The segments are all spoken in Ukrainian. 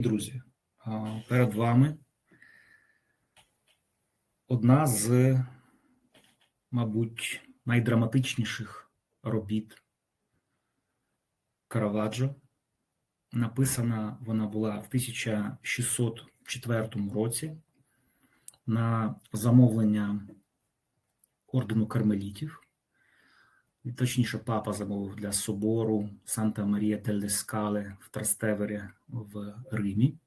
Друзі, перед вами одна з, мабуть, найдраматичніших робіт Караваджо. Написана вона була в 1604 році на замовлення ордену кармелітів. Точніше, папа замовив для собору Санта Марія дель Скале в Трастевері в Римі.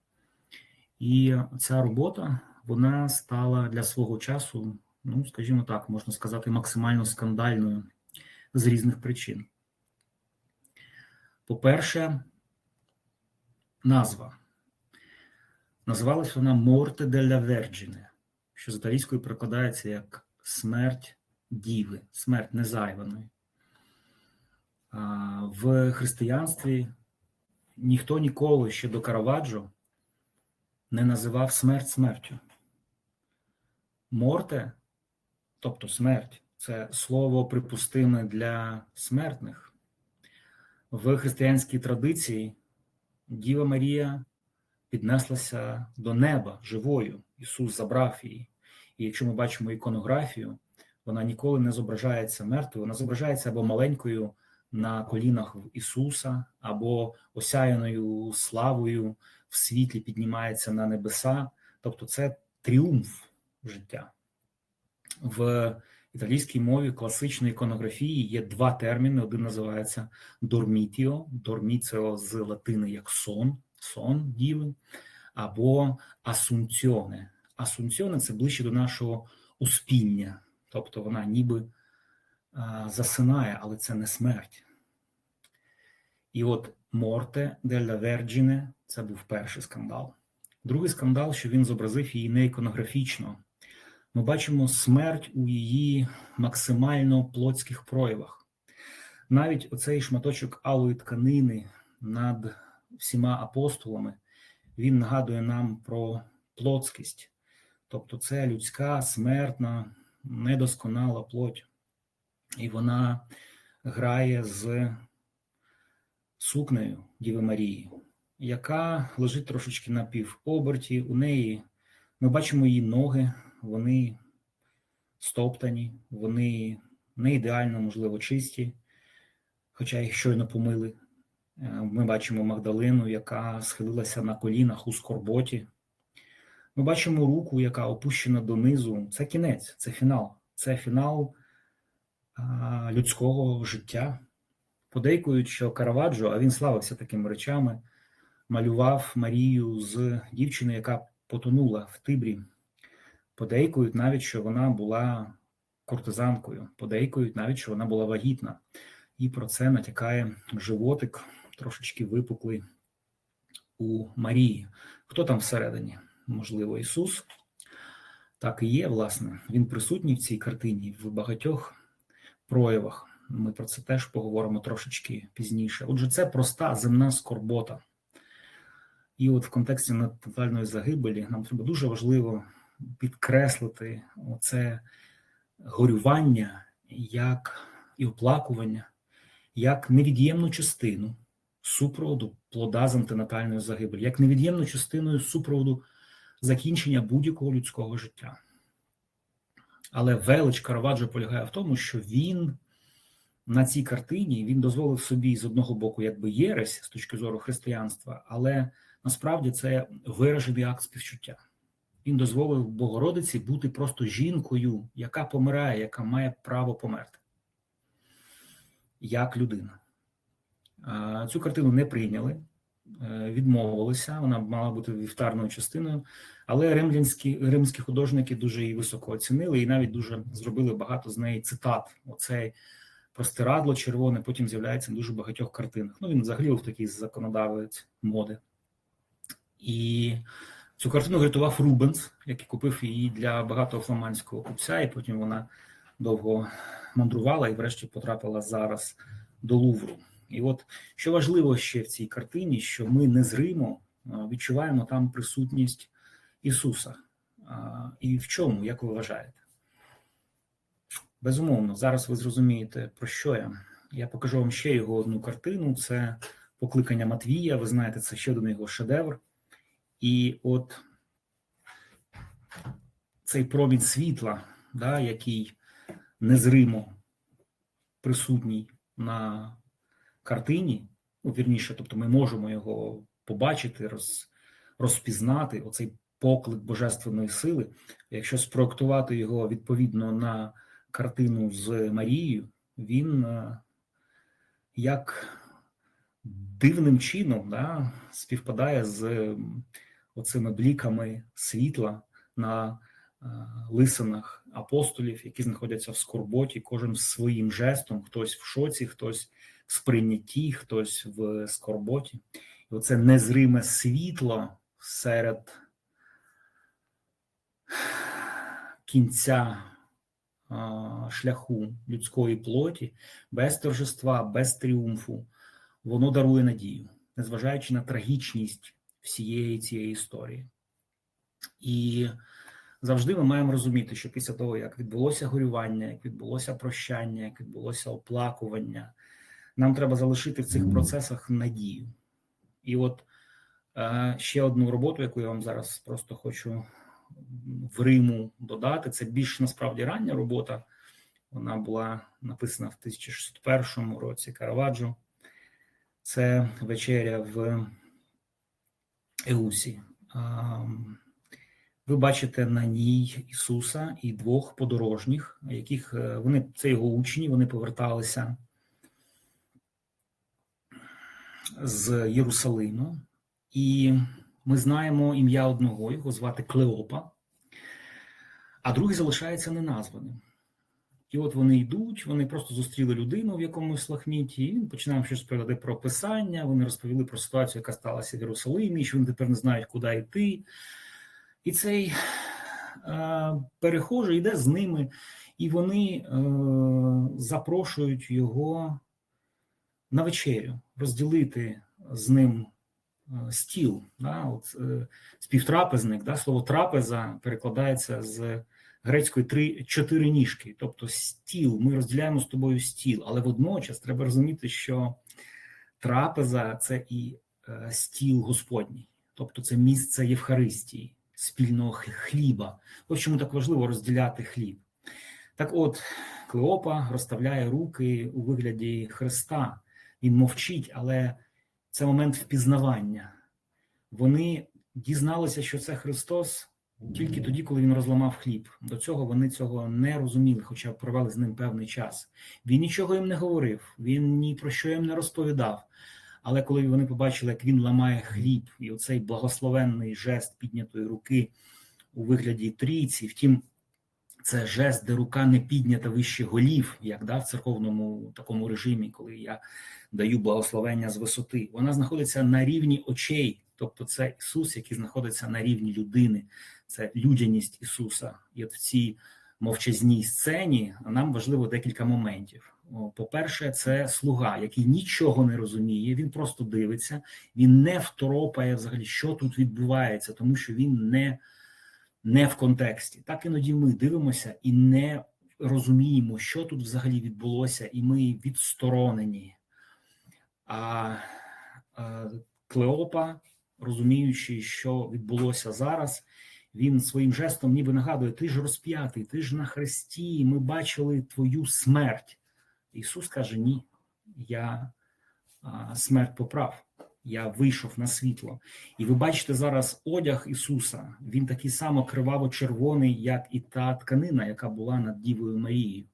І ця робота вона стала для свого часу, ну, скажімо так, можна сказати, максимально скандальною з різних причин. По-перше, назва. Називалась вона Морте делла Верджіне, що з італійською перекладається як смерть діви, смерть незайваної. В християнстві ніхто ніколи ще до Караваджо не називав смерть смертю. Морте, тобто смерть, це слово припустиме для смертних. В християнській традиції Діва Марія піднеслася до неба живою. Ісус забрав її. І якщо ми бачимо іконографію, вона ніколи не зображається мертвою, вона зображається або маленькою на колінах Ісуса, або осяяною славою в світлі піднімається на небеса. Тобто, це тріумф життя. В італійській мові класичної іконографії є два терміни: один називається дормітіо, дорміціо з латини як сон, сон діви, або асунціоне. Асунціоне це ближче до нашого успіння, тобто вона ніби засинає, але це не смерть. І от Морте делла Верджіне це був перший скандал. Другий скандал, що він зобразив її не іконографічно. Ми бачимо смерть у її максимально плотських проявах. Навіть оцей шматочок алої тканини над всіма апостолами, він нагадує нам про плотськість. Тобто це людська, смертна, недосконала плоть і вона грає з сукнею Діви Марії, яка лежить трошечки на півоберті. У неї ми бачимо її ноги, вони стоптані, вони не ідеально, можливо, чисті, хоча їх щойно помили. Е, ми бачимо Магдалину, яка схилилася на колінах у скорботі. Ми бачимо руку, яка опущена донизу. Це кінець, це фінал. Це фінал людського життя. Подейкують, що Караваджо, а він славився такими речами, малював Марію з дівчини, яка потонула в Тибрі. Подейкують навіть, що вона була кортизанкою, подейкують навіть, що вона була вагітна. І про це натякає животик, трошечки випуклий у Марії. Хто там всередині? Можливо, Ісус. Так і є, власне. Він присутній в цій картині в багатьох проявах. Ми про це теж поговоримо трошечки пізніше. Отже, це проста земна скорбота. І от в контексті тотальної загибелі нам треба дуже важливо підкреслити оце горювання як і оплакування, як невід'ємну частину супроводу плода з антинатальної загибелі, як невід'ємну частиною супроводу закінчення будь-якого людського життя. Але велич Караваджо полягає в тому, що він на цій картині він дозволив собі з одного боку, якби єресь з точки зору християнства, але насправді це виражений акт співчуття. Він дозволив Богородиці бути просто жінкою, яка помирає, яка має право померти як людина. Цю картину не прийняли. Е, відмовилися, вона мала бути вівтарною частиною, але римлянські римські художники дуже її високо оцінили і навіть дуже зробили багато з неї цитат. Оцей простирадло червоне, потім з'являється на дуже багатьох картинах. Ну він взагалі був такий законодавець моди. І цю картину врятував Рубенс, який купив її для багатого фламандського купця, і потім вона довго мандрувала і, врешті, потрапила зараз до Лувру. І от що важливо ще в цій картині, що ми незримо відчуваємо там присутність Ісуса. І в чому, як ви вважаєте? Безумовно, зараз ви зрозумієте, про що я. Я покажу вам ще його одну картину: це покликання Матвія. Ви знаєте, це ще один його шедевр. І от цей промінь світла, да, який незримо присутній на картині, ну, вірніше, тобто ми можемо його побачити, роз, розпізнати, оцей поклик божественної сили. Якщо спроектувати його відповідно на картину з Марією, він е, як дивним чином да, співпадає з оцими бліками світла на е, лисинах апостолів, які знаходяться в скорботі, кожен своїм жестом, хтось в шоці, хтось сприйнятті, хтось в скорботі. І оце незриме світло серед кінця шляху людської плоті, без торжества, без тріумфу, воно дарує надію, незважаючи на трагічність всієї цієї історії. І завжди ми маємо розуміти, що після того, як відбулося горювання, як відбулося прощання, як відбулося оплакування, нам треба залишити в цих процесах надію. І от е, ще одну роботу, яку я вам зараз просто хочу в Риму додати, це більш насправді рання робота. Вона була написана в 1601 році Караваджо. Це вечеря в Еусі. Ви бачите на ній Ісуса і двох подорожніх, яких е, вони це його учні, вони поверталися з Єрусалиму, і ми знаємо ім'я одного, його звати Клеопа, а другий залишається неназваним. І от вони йдуть, вони просто зустріли людину в якомусь лахміті, і він починає щось розповідати про писання. Вони розповіли про ситуацію, яка сталася в Єрусалимі, що вони тепер не знають, куди йти. І цей е, перехожий йде з ними, і вони е, запрошують його на вечерю, розділити з ним е, стіл. Да? От, е, співтрапезник, да? слово трапеза перекладається з грецької три чотири ніжки, тобто стіл. Ми розділяємо з тобою стіл, але водночас треба розуміти, що трапеза це і е, стіл Господній, тобто це місце Євхаристії, спільного хліба. Ось чому так важливо розділяти хліб. Так от, Клеопа розставляє руки у вигляді Христа. Він мовчить, але це момент впізнавання. Вони дізналися, що це Христос тільки тоді, коли він розламав хліб. До цього вони цього не розуміли, хоча провели з ним певний час. Він нічого їм не говорив, він ні про що їм не розповідав. Але коли вони побачили, як він ламає хліб, і оцей благословенний жест піднятої руки у вигляді трійці, втім, це жест, де рука не піднята вище голів, як да, в церковному такому режимі, коли я даю благословення з висоти. Вона знаходиться на рівні очей, тобто це Ісус, який знаходиться на рівні людини, це людяність Ісуса. І от в цій мовчазній сцені нам важливо декілька моментів. По-перше, це слуга, який нічого не розуміє, він просто дивиться, він не второпає взагалі, що тут відбувається, тому що він не, не в контексті. Так іноді ми дивимося і не розуміємо, що тут взагалі відбулося, і ми відсторонені. А, Клеопа, розуміючи, що відбулося зараз, він своїм жестом ніби нагадує: ти ж розп'ятий, ти ж на хресті, ми бачили твою смерть. Ісус каже: Ні, я смерть поправ, я вийшов на світло. І ви бачите зараз одяг Ісуса, він такий само криваво-червоний, як і та тканина, яка була над Дівою Марією.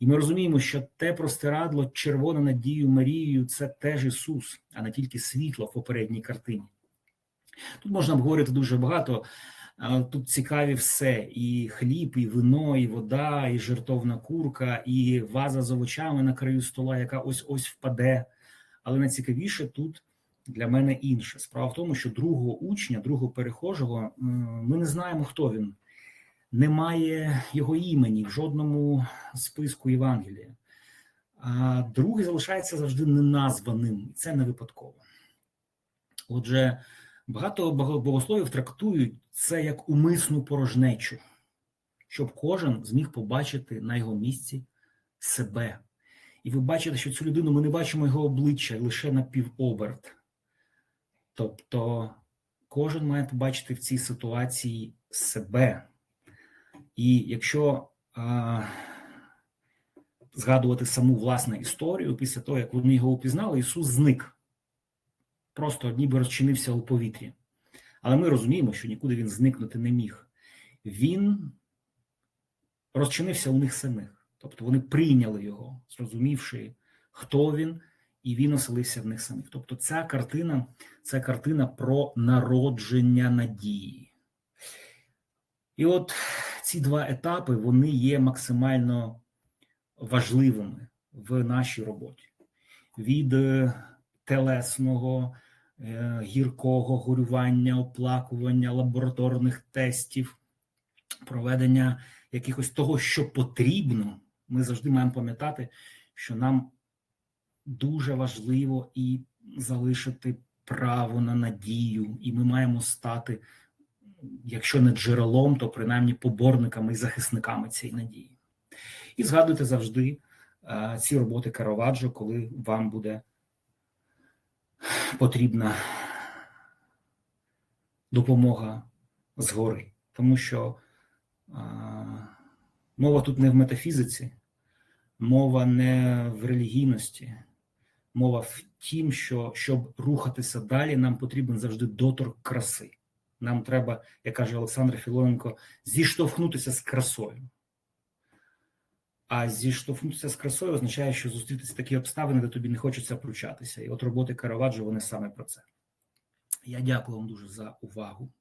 І ми розуміємо, що те простирадло червоне над Дією Марією це теж Ісус, а не тільки світло в попередній картині. Тут можна обговорити дуже багато. Тут цікаві все: і хліб, і вино, і вода, і жертовна курка, і ваза з овочами на краю стола, яка ось ось впаде. Але найцікавіше тут для мене інше. Справа в тому, що другого учня, другого перехожого, ми не знаємо, хто він. Немає його імені в жодному списку Євангелія. А другий залишається завжди неназваним, і це не випадково. Отже, багато богословів трактують це як умисну порожнечу, щоб кожен зміг побачити на його місці себе. І ви бачите, що цю людину ми не бачимо його обличчя лише на півоберт. Тобто, кожен має побачити в цій ситуації себе. І якщо а, згадувати саму власну історію, після того, як вони його упізнали, Ісус зник. Просто ніби розчинився у повітрі. Але ми розуміємо, що нікуди він зникнути не міг. Він розчинився у них самих. Тобто вони прийняли його, зрозумівши, хто він, і він оселився в них самих. Тобто, ця картина це картина про народження надії. І от ці два етапи вони є максимально важливими в нашій роботі. Від е, телесного, е, гіркого горювання, оплакування, лабораторних тестів, проведення якихось того, що потрібно, ми завжди маємо пам'ятати, що нам дуже важливо і залишити право на надію, і ми маємо стати, якщо не джерелом, то принаймні поборниками і захисниками цієї надії. І згадуйте завжди ці роботи Караваджо, коли вам буде потрібна допомога згори, тому що а, мова тут не в метафізиці, мова не в релігійності, мова в тім, що щоб рухатися далі, нам потрібен завжди доторк краси. Нам треба, як каже Олександр Філоненко, зіштовхнутися з красою. А зіштовхнутися з красою означає, що зустрітися такі обставини, де тобі не хочеться пручатися. І от роботи Караваджо, вони саме про це. Я дякую вам дуже за увагу.